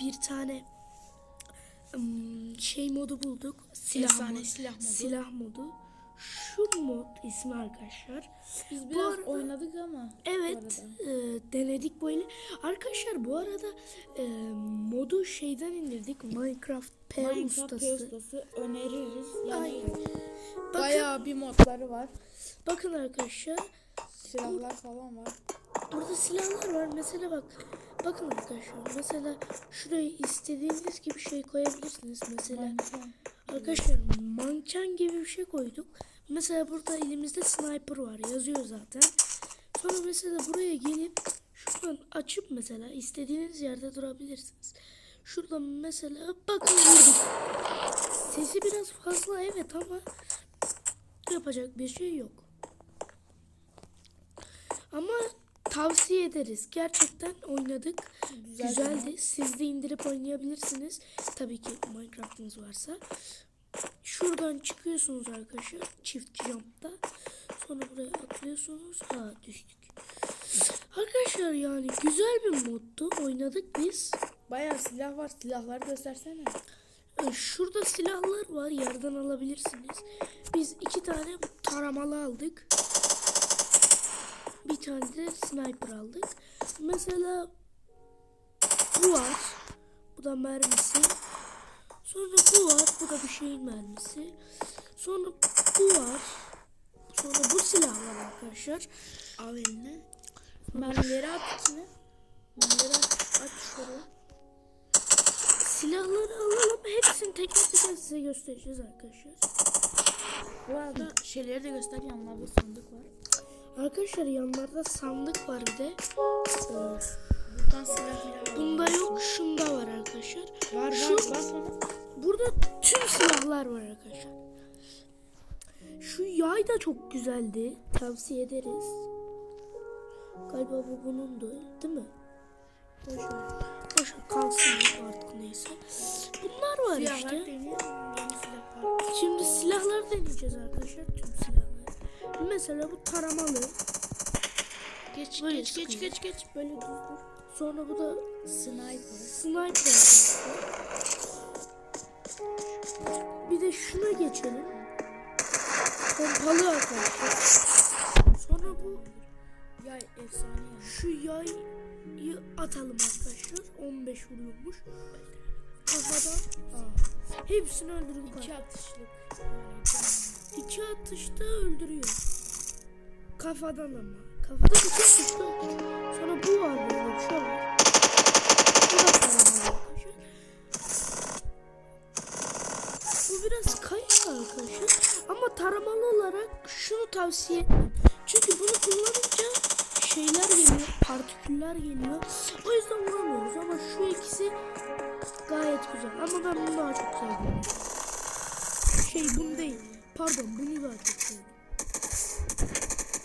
bir tane şey modu bulduk. Silah Efsane modu. silah modu. Silah modu. Şu mod ismi arkadaşlar. Biz Bu biraz arada- oynadık ama. Evet bu e, denedik böyle. Arkadaşlar bu arada e, modu şeyden indirdik. Minecraft P Minecraft ustası. P ustası öneririz. Yani Aynen. Bakın, bayağı bir modları var. bakın arkadaşlar Silahlar falan var. burada silahlar var. Mesela bak bakın arkadaşlar mesela şuraya istediğiniz gibi şey koyabilirsiniz. Mesela Manken. arkadaşlar manken gibi bir şey koyduk. Mesela burada elimizde sniper var yazıyor zaten. Sonra mesela buraya gelip şuradan açıp mesela istediğiniz yerde durabilirsiniz. Şuradan mesela bakın vurduk. Sesi biraz fazla evet ama yapacak bir şey yok. Ama tavsiye ederiz. Gerçekten oynadık. Güzel Güzeldi. Siz de indirip oynayabilirsiniz. Tabii ki Minecraft'ınız varsa. Şuradan çıkıyorsunuz arkadaşlar. Çift jump'ta. Sonra buraya atlıyorsunuz. Ha düştük. Arkadaşlar yani güzel bir moddu. Oynadık biz. Bayağı silah var. Silahları göstersene. Şurada silahlar var. Yerden alabilirsiniz. Biz iki tane taramalı aldık. Bir tane de sniper aldık. Mesela bu var. Bu da mermisi. Sonra bu var. Bu da bir şeyin mermisi. Sonra bu var. Sonra bu silah var arkadaşlar. Al eline. Mermileri at içine. Mermileri at, at şuraya. Silahları alalım. Hepsini teker teker size göstereceğiz arkadaşlar. Bu arada şeyleri de göster. Yanlarda sandık var. Arkadaşlar yanlarda sandık var bir de. Buradan silah. Bunda yok, şunda var arkadaşlar. Var Şu- var. Ona. Burada tüm silahlar var arkadaşlar. Şu yay da çok güzeldi. Tavsiye ederiz. Galiba bu bunundu, değil mi? Boş ver. Boş ver, kalsın artık neyse. Bunlar var Silahlar işte. silahlar. Şimdi silahlar deneyeceğiz arkadaşlar. Tüm silahları. Mesela bu taramalı. Geç Böyle geç geç sıkıyor. geç geç. Böyle dur. Sonra bu da Sniper. Sniper. Bir de şuna geçelim. Pompalı arkadaşlar. Sonra bu Yay efsane şu yayı atalım arkadaşlar. 15 vuruyormuş. Kafadan aa, hepsini öldürdük. İki atışlık. Yani. İki atışta öldürüyor. Kafadan ama. Kafadan iki atışta öldürüyor. Sonra bu var böyle bir şey var. Bu da arkadaşlar. Bu biraz kayıp arkadaşlar. Ama taramalı olarak şunu tavsiye etmem. Çünkü bunu kullanınca şeyler geliyor, partiküller geliyor. O yüzden vuramıyoruz ama şu ikisi gayet güzel. Ama ben bunu daha çok sevdim. Şey bunu değil. Pardon bunu çok sevdim.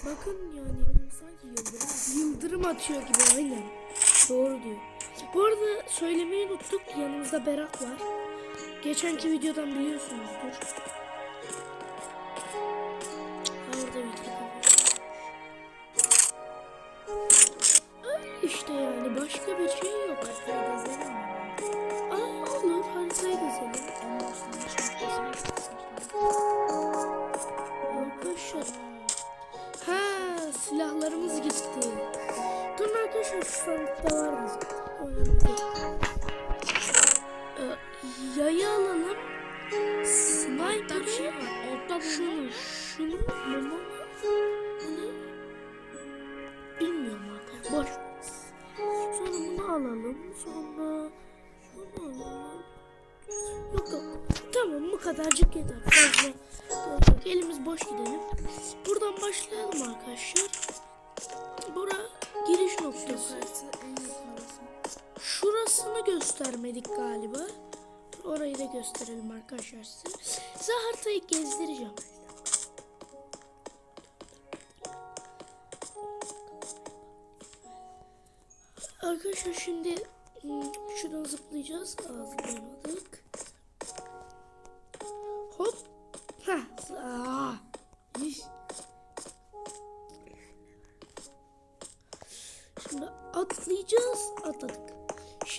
Bakın yani Sanki yıldırım. yıldırım atıyor gibi aynen. Doğru diyor. Bu arada söylemeyi unuttuk. Yanımızda Berat var. Geçenki videodan biliyorsunuzdur. Orada video. İşte yani başka bir şey yok. Haritayı gezelim gezelim. En gitmiştim. Arkadaşlar. Ha silahlarımız gitti. Dur arkadaşlar şu sandıkta. Önemli değil. Ee, yayı alalım. Bir şey var. Altta şunu, şunu, bunu, bunu bilmiyorum arkadaşlar. Boş. Sonra bunu alalım. Sonra şunu alalım. Yok yok. Tamam bu kadarcık yeter. Fazla. yok. Elimiz boş gidelim. Buradan başlayalım arkadaşlar. Bura giriş noktası. Şurasını göstermedik galiba. Orayı da gösterelim arkadaşlar size. Size haritayı gezdireceğim. Arkadaşlar şimdi hmm, şuradan zıplayacağız. Aa, zıplayamadık.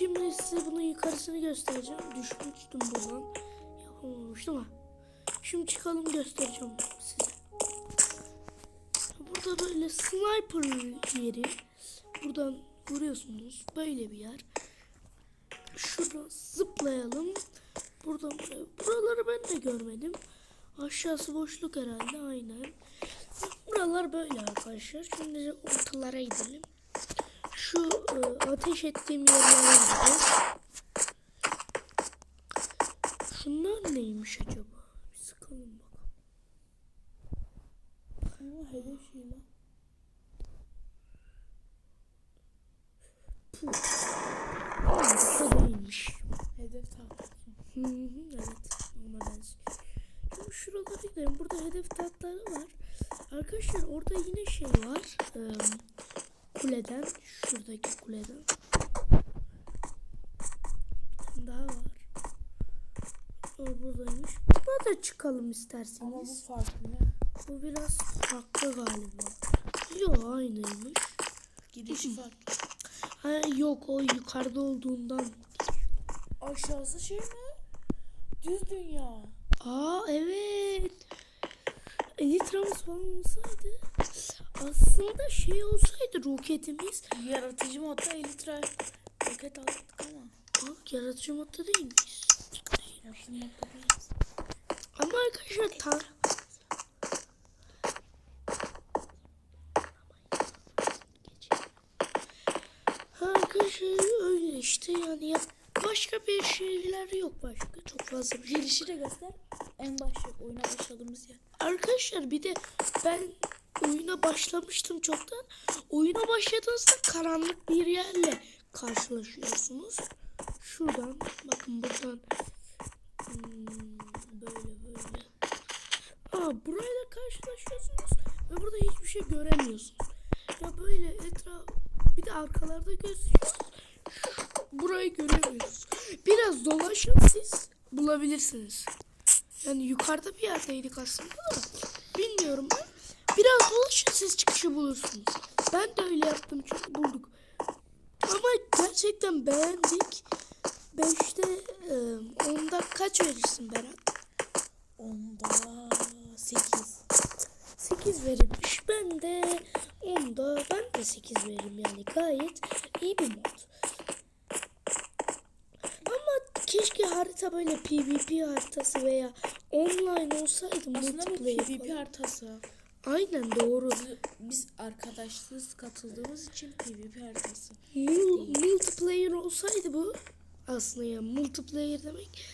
Şimdi size bunun yukarısını göstereceğim. Düşmüştüm buradan. Yapamamıştım ama. Şimdi çıkalım göstereceğim size. Burada böyle sniper yeri. Buradan vuruyorsunuz. Böyle bir yer. Şurada zıplayalım. Buradan. Buraları ben de görmedim. Aşağısı boşluk herhalde aynen. Buralar böyle arkadaşlar. Şimdi ortalara gidelim. Şu e, ateş ettiğim yerlere gideceğiz. Şunlar neymiş acaba? Bir sıkalım bakalım. Ama hedef şey lan. Bu da değilmiş. Hedef tahtası. Hı hı, evet ona benziyor. Şimdi şuralara gidelim. Burada hedef tatları var. Arkadaşlar orada yine şey var. Ee, kuleden. Şuradaki kuleden. Bir daha var. O buradaymış. Buna da çıkalım Ama bu isterseniz. farklı ne? Bu biraz farklı galiba. Yok aynıymış. Gidişi farklı. Ha, yok o yukarıda olduğundan. Aşağısı şey mi? Düz dünya. Aa evet. Elitramız falan olsaydı aslında şey olsaydı roketimiz Yaratıcı modda elitra roket aldık ama. Aa, yaratıcı modda değilmiş. Yaratıcı modda değiliz. Ama arkadaşlar ta Ha, Arkadaşlar öyle işte yani ya başka bir şeyler yok başka çok fazla bir şey. Girişi de göster. En başta oyuna başladığımız yer. Arkadaşlar bir de ben oyuna başlamıştım çoktan. Oyuna başladığınızda karanlık bir yerle karşılaşıyorsunuz. Şuradan bakın buradan hmm, böyle böyle. Aa burayla karşılaşıyorsunuz ve burada hiçbir şey göremiyorsunuz. Ya böyle etraf bir de arkalarda gözüküyor. Burayı göremiyoruz. Biraz dolaşın siz bulabilirsiniz. Yani yukarıda bir yerdeydik aslında da. Bilmiyorum ben. Biraz dolaşın siz çıkışı bulursunuz. Ben de öyle yaptım çünkü bulduk. Ama gerçekten beğendik. 5'te 10'da kaç verirsin Berat? Onda 8. 8 verilmiş. Ben de 10'da ben de 8 veririm yani gayet iyi bir mod. Ama keşke harita böyle PvP haritası veya online olsaydı Aslında multiplayer PvP haritası. Aynen doğru. Biz, biz arkadaşsız katıldığımız için PvP haritası. Mul- multiplayer olsaydı bu aslında ya multiplayer demek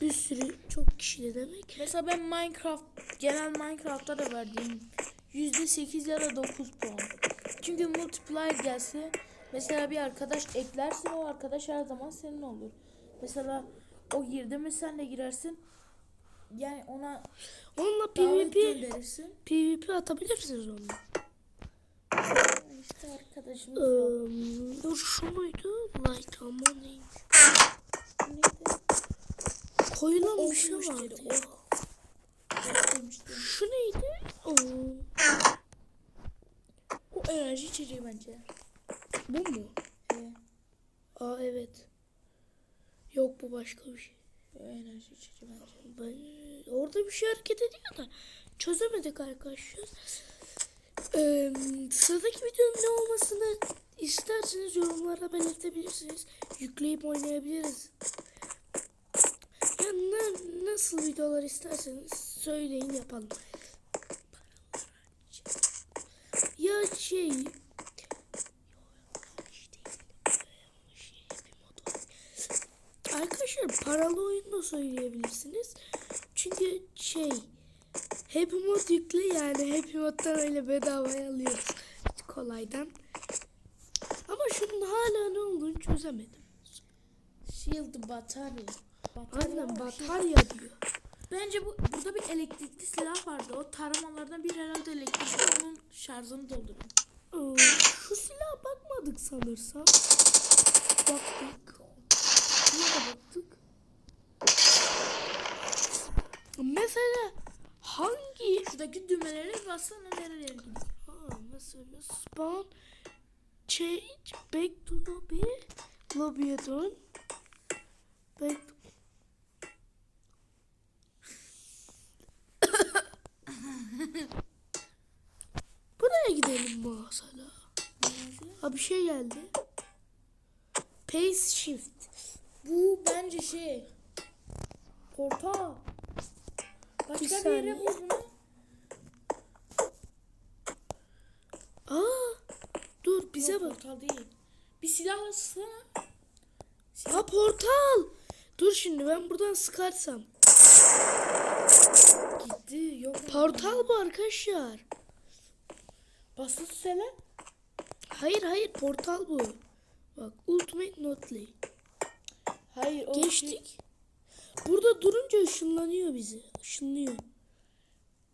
bir sürü çok kişi demek. Mesela ben Minecraft, genel Minecraft'ta da verdiğim %8 ya da 9 puan. Çünkü multiplayer gelse mesela bir arkadaş eklersin o arkadaş her zaman senin olur. Mesela o girdi mi sen de girersin. Yani ona Onunla PvP gönderirsin. PvP atabilirsiniz onunla. İşte arkadaşımız Ee, dur şu muydu? Light ama neymiş? Neydi? Koyulan bir şey vardı. oh. Şu neydi? Oo, O enerji içeceği bence. bu mu? Evet. Aa evet. Yok bu başka bir şey. Enerji içeceği bence. Ben, orada bir şey hareket ediyor da çözemedik arkadaşlar. Ee, sıradaki videonun ne olmasını isterseniz yorumlara belirtebilirsiniz. Yükleyip oynayabiliriz. Ya ne, nasıl videolar isterseniz söyleyin yapalım. Ya şey Arkadaşlar paralı oyun da söyleyebilirsiniz. Çünkü şey Happy Mod yüklü yani Happy Mod'dan öyle bedavaya alıyoruz. Kolaydan. Ama şunun hala ne olduğunu çözemedim. Shield batarya. Batarya Aynen ama batarya diyor. Bence bu burada bir elektrikli silah vardı. O taramalardan bir herhalde elektrikli onun şarjını doldurun. Ee, şu silaha bakmadık sanırsam. Baktık. Baktık? Mesela hangi Şuradaki düğmelere bassana nereye gidiyor? Ha, mesela spawn change back to lobby Lobiye dön. Ben... Buraya gidelim mesela. Ha bir şey geldi. Pace shift. Bu bence şey. Portal. Başka Bir bir, yere vur bunu. Aa, dur bize Yok, bak. Portal değil. Bir silahla sıksana. Ha portal. Dur şimdi ben buradan sıkarsam. Gitti. Yok. Portal bu arkadaşlar. Bastı tut hele. Hayır hayır portal bu. Bak Ultimate Notley. Hayır o Geçtik. Burada durunca ışınlanıyor bizi. Işınlıyor.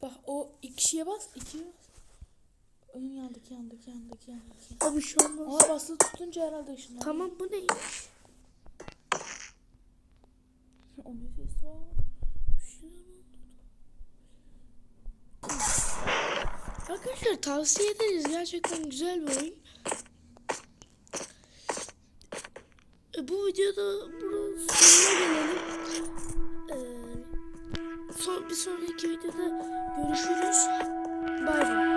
Bak o iki şeye bas. ikiye bas. Ön yandaki yandaki yandaki yandaki. Abi şu an Ama basılı tutunca herhalde ışınlanıyor. Tamam bu neymiş? O nefes var. Bir şeyler oldu. Arkadaşlar tavsiye ederiz. Gerçekten güzel bir oyun. E, bu videoda bunun sonuna gelelim. E, son, bir sonraki videoda görüşürüz. Bay bay.